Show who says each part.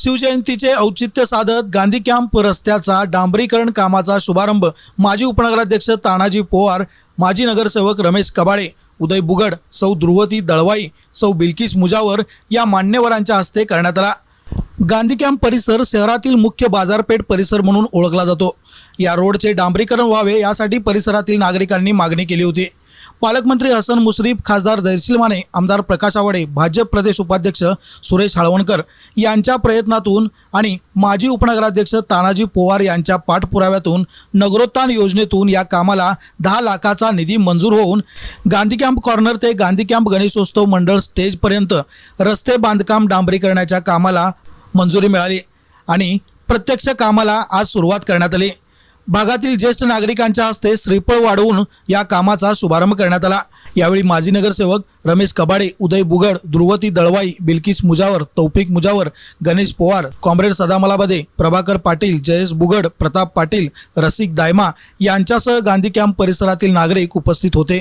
Speaker 1: शिवजयंतीचे औचित्य साधत गांधी कॅम्प रस्त्याचा डांबरीकरण कामाचा शुभारंभ माजी उपनगराध्यक्ष तानाजी पोवार माजी नगरसेवक रमेश कबाळे उदय बुगड सौ ध्रुवती दळवाई सौ बिल्किस मुजावर या मान्यवरांच्या हस्ते करण्यात आला. गांधी कॅम्प परिसर शहरातील मुख्य बाजारपेठ परिसर म्हणून ओळखला जातो. या रोडचे डांबरीकरण व्हावे यासाठी परिसरातील नागरिकांनी मागणी केली होती. पालकमंत्री हसन मुश्रीफ खासदार जयशील माने आमदार प्रकाश आवाडे भाजप प्रदेश उपाध्यक्ष सुरेश हाळवणकर यांच्या प्रयत्नातून आणि माजी उपनगराध्यक्ष तानाजी पोवार यांच्या पाठपुराव्यातून नगरोत्थान योजनेतून या कामाला दहा लाखाचा निधी मंजूर होऊन गांधी कॅम्प कॉर्नर ते गांधी कॅम्प गणेशोत्सव मंडळ स्टेजपर्यंत रस्ते बांधकाम डांबरीकरणाच्या कामाला मंजुरी मिळाली आणि प्रत्यक्ष कामाला आज सुरुवात करण्यात आली. भागातील ज्येष्ठ नागरिकांच्या हस्ते श्रीफळ वाढवून या कामाचा शुभारंभ करण्यात आला. यावेळी माजी नगरसेवक रमेश कबाडे उदय बुगड ध्रुवती दळवाई बिल्किस मुजावर तौफिक मुजावर गणेश पोवार कॉम्रेड सदामलाबदे प्रभाकर पाटील जयेश बुगड प्रताप पाटील रसिक दायमा यांच्यासह गांधी कॅम्प परिसरातील नागरिक उपस्थित होते.